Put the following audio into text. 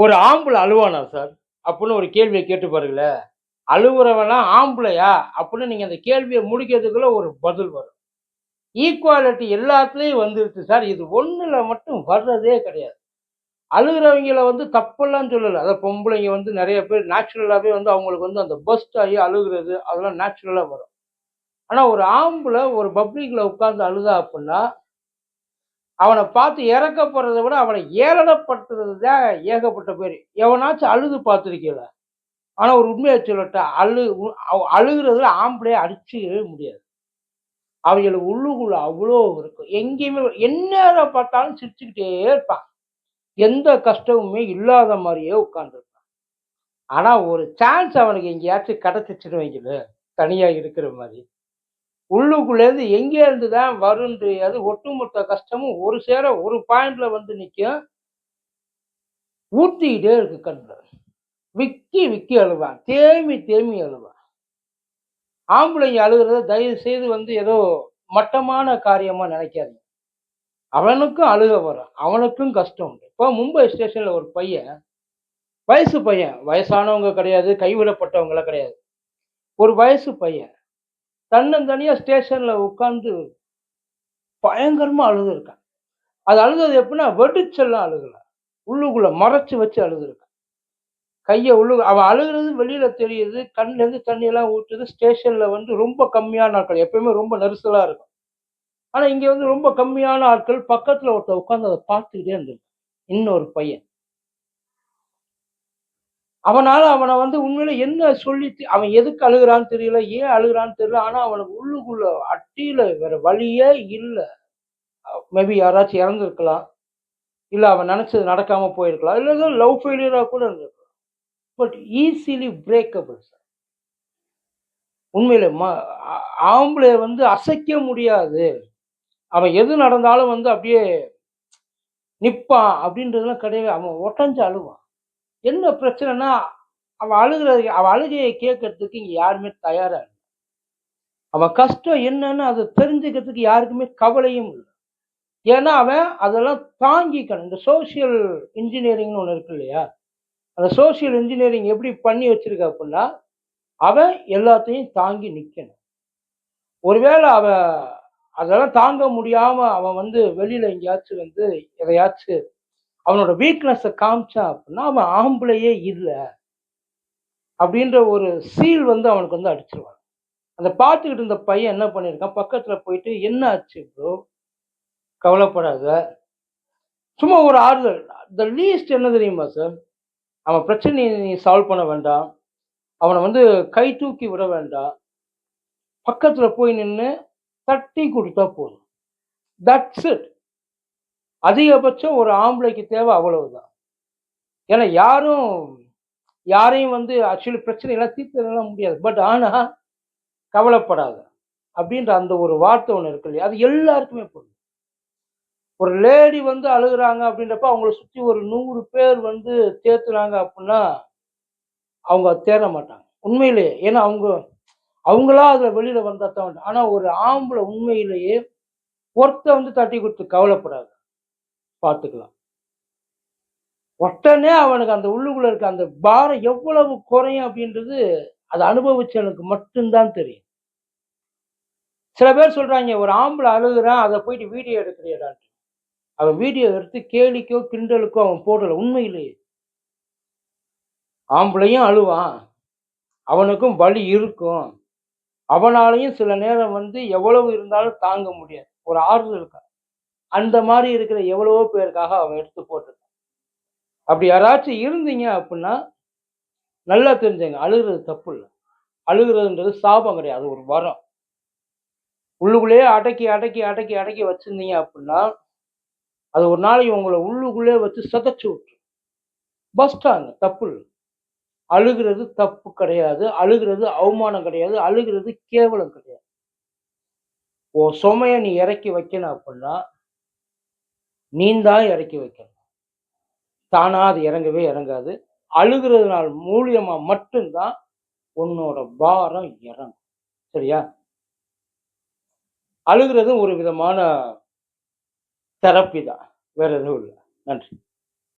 ஒரு ஆம்பளை அழுவானா சார்? அப்படின்னு ஒரு கேள்வியை கேட்டு பாருங்களேன் அழுகுறவனா ஆம்பளையா? அப்படின்னு நீங்கள் அந்த கேள்வியை முடிக்கிறதுக்குள்ள ஒரு பதில் வரும். ஈக்குவாலிட்டி எல்லாத்துலேயும் வந்துருச்சு சார். இது ஒன்றில் மட்டும் வர்றதே கிடையாது. அழுகிறவங்கள வந்து தப்பெல்லாம் சொல்லலை. அதை பொம்பளைங்க வந்து நிறைய பேர் நேச்சுரலாகவே வந்து அவங்களுக்கு வந்து அந்த பஸ்ட் ஆகி அழுகிறது அதெல்லாம் நேச்சுரலாக வரும். ஆனால் ஒரு ஆம்பளை ஒரு பப்ளிக்கில் உட்காந்து அழுதா அப்படின்னா அவனை பார்த்து இறக்கப்படுறதை விட அவனை ஏளனப்படுத்துறது தான் ஏகப்பட்ட பேர். எவனாச்சும் அழுது பார்த்துருக்கல ஆனால் ஒரு உண்மையை சொல்லட்டா அழு அவ- அழுகிறதுல ஆம்பளையே அடிச்சுக்கவே முடியாது. அவங்களுக்கு உள்ளுக்குள்ள அவ்வளோ இருக்கும் எங்கேயுமே என்ன பார்த்தாலும் சிரிச்சுக்கிட்டே இருப்பான். எந்த கஷ்டமுமே இல்லாத மாதிரியே உட்காந்துருப்பான் ஆனால் ஒரு சான்ஸ் அவனுக்கு எங்கேயாச்சும் கிடச்சிச்சுன்னு வைங்களேன். தனியாக இருக்கிற மாதிரி. உள்ளுக்குள்ளேருந்து எங்கேருந்து தான் வரும் தெரியாது ஒட்டுமொத்த கஷ்டமும் ஒரு சேர ஒரு பாயிண்ட்ல வந்து நிற்கும் ஊற்றிக்கிட்டே இருக்கு கண்ணில். விக்கி விக்கி அழுவான். தேமி தேமி அழுவான். ஆம்பளைங்க அழுகிறத தயவு செய்து வந்து ஏதோ மட்டமான காரியமா நினைக்காதீங்க. அவனுக்கும் அழுக வரும். அவனுக்கும் கஷ்டம் உண்டு. இப்போ மும்பை ஸ்டேஷன்ல ஒரு பையன் வயசு பையன். வயசானவங்க கிடையாது கைவிடப்பட்டவங்கள கிடையாது. ஒரு வயசு பையன். தன்னந்தனியாக ஸ்டேஷனில் உட்காந்து பயங்கரமாக அழுதுருக்கான் அது அழுதது எப்படின்னா வெடிச்செல்லாம் அழுகலை. உள்ளுக்குள்ளே மறைச்சி வச்சு அழுதுருக்கான் கையை உள்ளு அவன் அழுகிறது வெளியில் தெரியுது கண்ணுல தண்ணியெல்லாம் ஊற்றுது ஸ்டேஷனில் வந்து ரொம்ப கம்மியான ஆட்கள் எப்பயுமே ரொம்ப நெரிசலாக இருக்கும். ஆனால் இங்கே வந்து ரொம்ப கம்மியான ஆட்கள் பக்கத்தில் ஒருத்தர் உட்காந்து அதை பார்த்துக்கிட்டே இருந்திருக்கு இன்னொரு பையன். அவனால் அவனை வந்து உண்மையில என்ன சொல்லி அவன் எதுக்கு அழுகிறான்னு தெரியல ஏன் அழுகுறான்னு தெரியல ஆனால் அவனுக்கு உள்ளுக்குள்ள அட்டியில வேற வழியே இல்லை. மேபி யாராச்சும் இறந்துருக்கலாம். இல்லை அவன் நினச்சது நடக்காம போயிருக்கலாம். இல்லை ஏதோ லவ் ஃபெயிலியராக கூட இருந்திருக்கலாம். பட் ஈஸிலி பிரேக்கபிள் சார் உண்மையில ம- ஆம்பளை வந்து அசைக்க முடியாது. அவன் எது நடந்தாலும் வந்து அப்படியே நிற்பான் அப்படின்றதுலாம் கிடையாது. அவன் ஒட்டஞ்சு அழுவான். என்ன பிரச்சனைனா அவள் அழுகிற அவள் அழுகையை கேட்கறதுக்கு இங்க யாருமே தயாரா இல்லை. அவன் கஷ்டம் என்னன்னு அதை தெரிஞ்சுக்கிறதுக்கு யாருக்குமே கவலையும் இல்லை. ஏன்னா அவன் அதெல்லாம் தாங்கிக்கணும். இந்த சோஷியல் இன்ஜினியரிங்னு ஒன்று இருக்கு இல்லையா? அந்த சோஷியல் இன்ஜினியரிங் எப்படி பண்ணி வச்சிருக்க அப்படின்னா அவன் எல்லாத்தையும் தாங்கி நிற்கணும் ஒருவேளை அவன் அதெல்லாம் தாங்க முடியாம அவன் வந்து வெளியில எங்கேயாச்சும் வந்து எதையாச்சும் அவனோட வீக்னஸை காமிச்சா அப்படின்னா அவன் ஆம்பளையே இல்லை அப்படின்ற ஒரு சீல் வந்து அவனுக்கு வந்து அடிச்சிருவான். அந்த பார்த்துக்கிட்டு இருந்த பையன் என்ன பண்ணியிருக்கான்? பக்கத்தில் போயிட்டு என்ன ஆச்சு ப்ரோ கவலைப்படாத. சும்மா ஒரு ஆறுதல். த லீஸ்ட் என்ன தெரியுமா சார் அவன் பிரச்சனையை நீ சால்வ் பண்ண வேண்டாம். அவனை வந்து கை தூக்கி விட வேண்டாம். பக்கத்தில் போய் நின்று தட்டி கொடுத்தா போதும். தட்ஸ் இட் அதிகபட்சம் ஒரு ஆம்பளைக்கு தேவை அவ்வளவுதான். ஏன்னா யாரும் யாரையும் வந்து ஆக்சுவலி பிரச்சனையெல்லாம் தீர்த்துலாம் முடியாது. பட் ஆனால் கவலைப்படாத அப்படின்ற அந்த ஒரு வார்த்தை ஒன்று இருக்கு இல்லையா? அது எல்லாருக்குமே பொருள் ஒரு லேடி வந்து அழுகுறாங்க அப்படின்றப்ப அவங்கள சுற்றி ஒரு நூறு பேர் வந்து தேத்துனாங்க அப்படின்னா அவங்க தேற மாட்டாங்க. உண்மையிலேயே. ஏன்னா அவங்க அவங்களா அதில் வெளியில் வந்தா தான் ஆனால் ஒரு ஆம்பளை உண்மையிலேயே ஒருத்த வந்து தட்டி கொடுத்து கவலைப்படாது. பார்த்துக்கலாம். உடனே அவனுக்கு அந்த உள்ளுக்குள்ள இருக்க அந்த பாரம் எவ்வளவு குறையும் அப்படின்றது அதை அனுபவிச்சவனுக்கு மட்டும்தான் தெரியும். சில பேர் சொல்றாங்க ஒரு ஆம்பளை அழுகுறான் அதை போயிட்டு வீடியோ எடுக்கிறியடான்ட்டு அவன் வீடியோ எடுத்து கேலிக்கோ கிண்டலுக்கோ அவன் போடல உண்மையிலேயே. ஆம்பளையும் அழுவான் அவனுக்கும் வலி இருக்கும். அவனாலையும் சில நேரம் வந்து எவ்வளவு இருந்தாலும் தாங்க முடியாது. ஒரு ஆறுதல் இருக்கா? அந்த மாதிரி இருக்கிற எவ்வளவோ பேருக்காக அவன் எடுத்து போட்டிருக்கான். அப்படி யாராச்சும் இருந்தீங்க அப்படின்னா நல்லா தெரிஞ்சுங்க அழுகிறது தப்பு இல்லை. அழுகிறதுன்றது சாபம் கிடையாது அது ஒரு வரம். உள்ளுக்குள்ளேயே அடக்கி அடக்கி அடக்கி அடக்கி வச்சிருந்தீங்க அப்படின்னா அது ஒரு நாளைக்கு உங்களை உள்ளுக்குள்ளே வச்சு சதைச்சு விட்டுரும். பஸ்டாங்க தப்பு இல்லை. அழுகிறது தப்பு கிடையாது அழுகிறது அவமானம் கிடையாது அழுகிறது கேவலம் கிடையாது. ஓ சுமையை நீ இறக்கி வைக்கணும் அப்படின்னா நீந்தா இறக்கி வைக்கணும். தானா அது இறங்கவே இறங்காது. அழுகிறதுனால் மூலியமா மட்டும்தான் உன்னோட பாரம் இறங்கும். சரியா? அழுகிறது ஒரு விதமான தெரப்பி தான். வேற எதுவும் இல்லை. நன்றி.